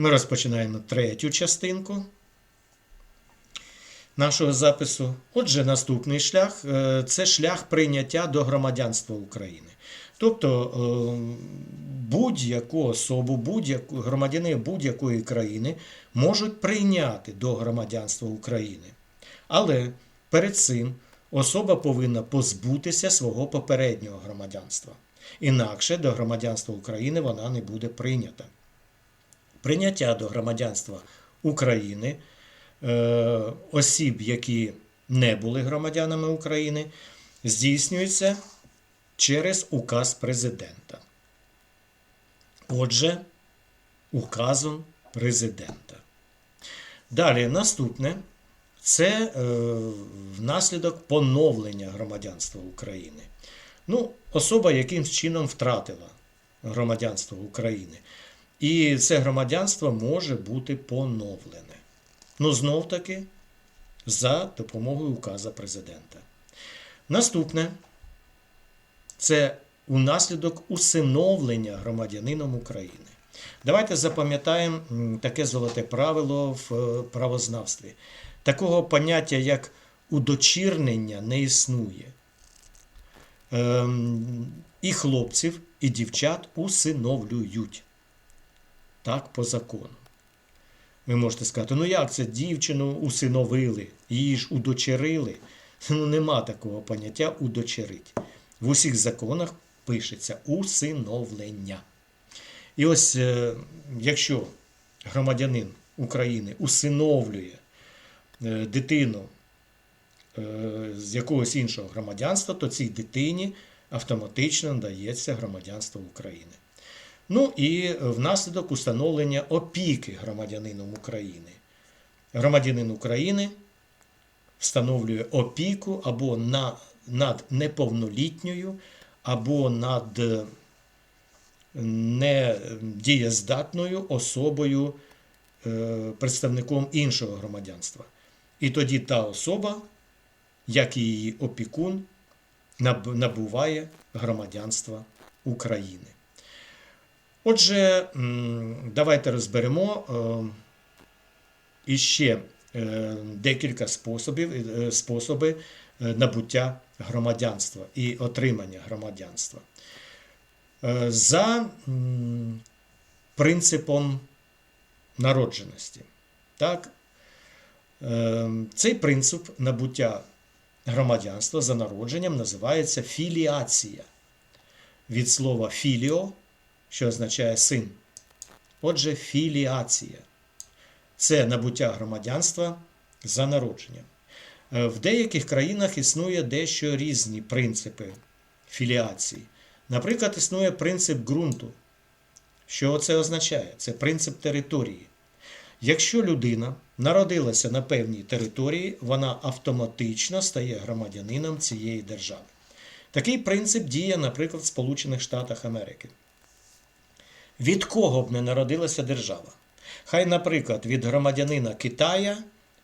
Ми розпочинаємо третю частинку нашого запису. Отже, наступний шлях е, це шлях прийняття до громадянства України. Тобто е, будь-яку особу, будь-яку громадяни будь-якої країни можуть прийняти до громадянства України. Але перед цим особа повинна позбутися свого попереднього громадянства. Інакше до громадянства України вона не буде прийнята. Прийняття до громадянства України е, осіб, які не були громадянами України, здійснюється через указ президента. Отже, указом президента. Далі наступне це е, внаслідок поновлення громадянства України. Ну, особа якимсь чином втратила громадянство України. І це громадянство може бути поновлене. Ну, знов таки, за допомогою указа президента. Наступне це унаслідок усиновлення громадянином України. Давайте запам'ятаємо таке золоте правило в е, правознавстві. Такого поняття, як удочірнення, не існує. Ем, і хлопців, і дівчат усиновлюють. Так, по закону. Ви можете сказати, ну як це дівчину усиновили, її ж удочерили. Ну, нема такого поняття удочерить. В усіх законах пишеться усиновлення. І ось е, якщо громадянин України усиновлює е, дитину е, з якогось іншого громадянства, то цій дитині автоматично надається громадянство України. Ну і внаслідок установлення опіки громадянином України. Громадянин України встановлює опіку або на, над неповнолітньою, або над е, недієздатною особою, е, представником іншого громадянства. І тоді та особа, як і її опікун, набуває громадянства України. Отже, давайте розберемо е, іще е, декілька способів, е, способи набуття громадянства і отримання громадянства. За принципом народженості. Так? Цей принцип набуття громадянства за народженням називається філіація. Від слова філіо, що означає син. Отже, філіація це набуття громадянства за народженням. Е, В деяких країнах існує дещо різні принципи філіації. Наприклад, існує принцип ґрунту. Що це означає? Це принцип території. Якщо людина народилася на певній території, вона автоматично стає громадянином цієї держави. Такий принцип діє, наприклад, в Сполучених Штатах Америки. Від кого б не народилася держава? Хай, наприклад, від громадянина Китая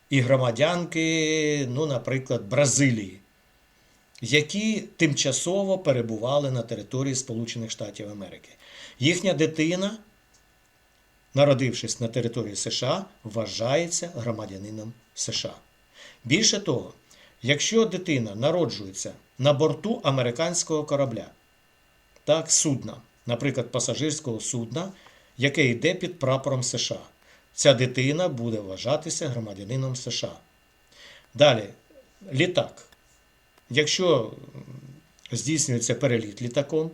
і громадянки, ну, наприклад, Бразилії, які тимчасово перебували на території Сполучених Штатів Америки. Їхня дитина, народившись на території США, вважається громадянином США. Більше того, якщо дитина народжується на борту американського корабля, так, судна, наприклад, пасажирського судна, яке йде під прапором США. Ця дитина буде вважатися громадянином США. Далі, літак. Якщо здійснюється переліт літаком,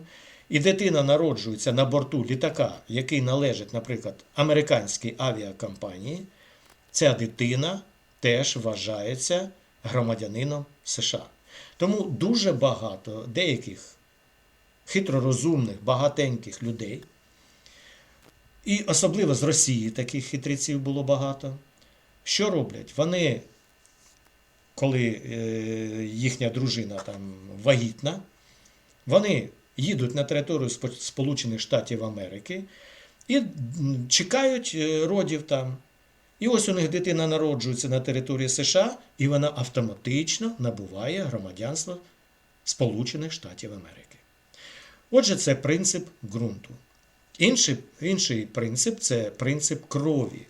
і дитина народжується на борту літака, який належить, наприклад, американській авіакомпанії, ця дитина теж вважається громадянином США. Тому дуже багато деяких хитророзумних, багатеньких людей, і особливо з Росії таких хитреців було багато. Що роблять? Вони, коли е, їхня дружина там вагітна, вони їдуть на територію Спо- Сполучених Штатів Америки і чекають е, родів там. І ось у них дитина народжується на території США, і вона автоматично набуває громадянство Сполучених Штатів Америки. Отже, це принцип ґрунту. Інший, інший принцип це принцип крові.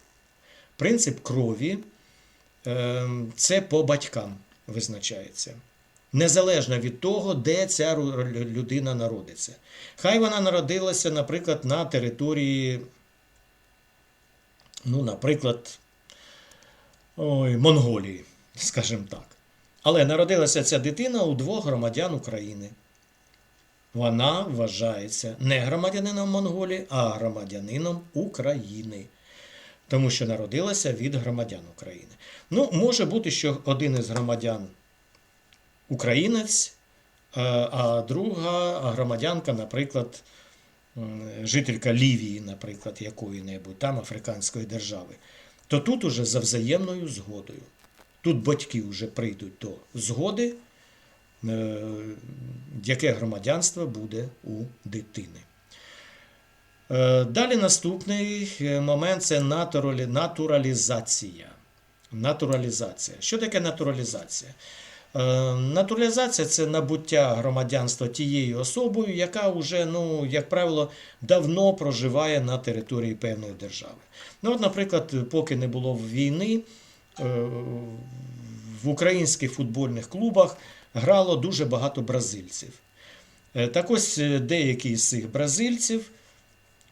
Принцип крові е, це по батькам визначається. Незалежно від того, де ця людина народиться. Хай вона народилася, наприклад, на території, ну, наприклад, ой, Монголії, скажімо так. Але народилася ця дитина у двох громадян України. Вона вважається не громадянином Монголії, а громадянином України. Тому що народилася від громадян України. Ну, може бути, що один із громадян українець, е, а друга громадянка, наприклад, жителька Лівії, наприклад, якої-небудь там африканської держави, то тут уже за взаємною згодою. Тут батьки вже прийдуть до згоди, яке громадянство буде у дитини. Е, Далі наступний е, момент це натуралізація. Натуралізація. Що таке натуралізація? Е, Натуралізація це набуття громадянства тією особою, яка вже, ну, як правило, давно проживає на території певної держави. Ну, от, наприклад, поки не було війни, е, в українських футбольних клубах грало дуже багато бразильців. Е, Так ось е, деякі з цих бразильців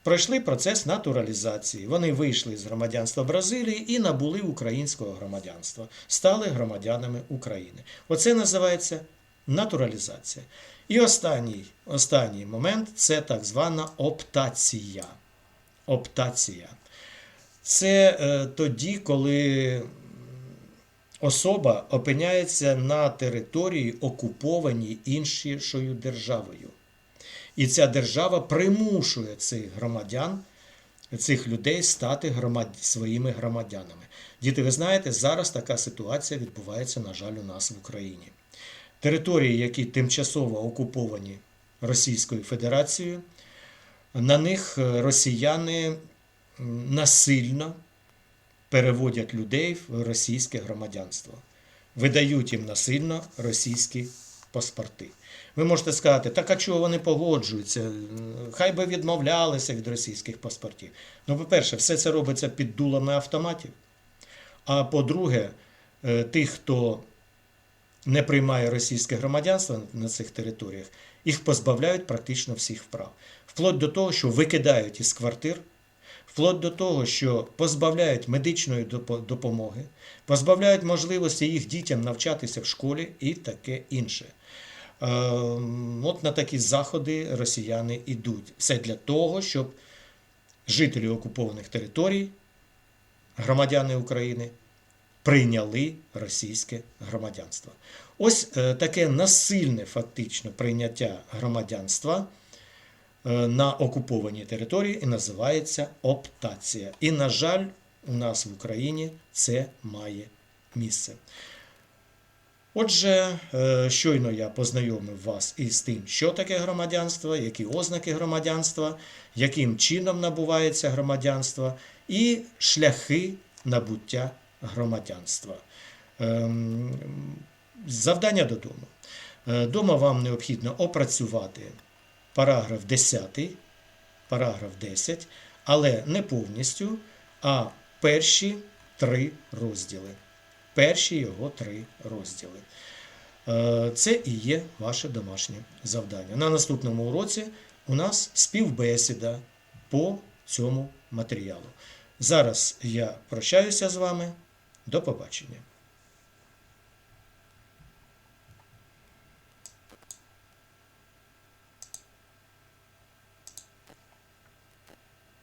пройшли процес натуралізації. Вони вийшли з громадянства Бразилії і набули українського громадянства, стали громадянами України. Оце називається натуралізація. І останній, останній момент це так звана оптація. Оптація. Це е, тоді, коли особа опиняється на території, окупованій іншою державою. І ця держава примушує цих громадян, цих людей стати громад... своїми громадянами. Діти, ви знаєте, зараз така ситуація відбувається, на жаль, у нас в Україні. Території, які тимчасово окуповані Російською Федерацією, на них е, росіяни насильно переводять людей в російське громадянство, видають їм насильно російські паспорти. Ви можете сказати, так а чого вони погоджуються? Хай би відмовлялися від російських паспортів. Ну, по-перше, все це робиться під дулами автоматів. А по-друге, е, тих, хто не приймає російське громадянство на цих територіях, їх позбавляють практично всіх прав. Вплоть до того, що викидають із квартир, вплоть до того, що позбавляють медичної допомоги, позбавляють можливості їх дітям навчатися в школі і таке інше. Е, От на такі заходи росіяни йдуть. Все для того, щоб жителі окупованих територій, громадяни України, прийняли російське громадянство. Ось е, таке насильне фактично прийняття громадянства на окупованій території і називається оптація. І, на жаль, у нас в Україні це має місце. Отже, е, щойно я познайомив вас із тим, що таке громадянство, які ознаки громадянства, яким чином набувається громадянство і шляхи набуття громадянства. Ем, Завдання додому. Е, Дома вам необхідно опрацювати параграф 10, параграф 10, але не повністю, а перші три розділи. Перші його три розділи. Е, Це і є ваше домашнє завдання. На наступному уроці у нас співбесіда по цьому матеріалу. Зараз я прощаюся з вами. До побачення.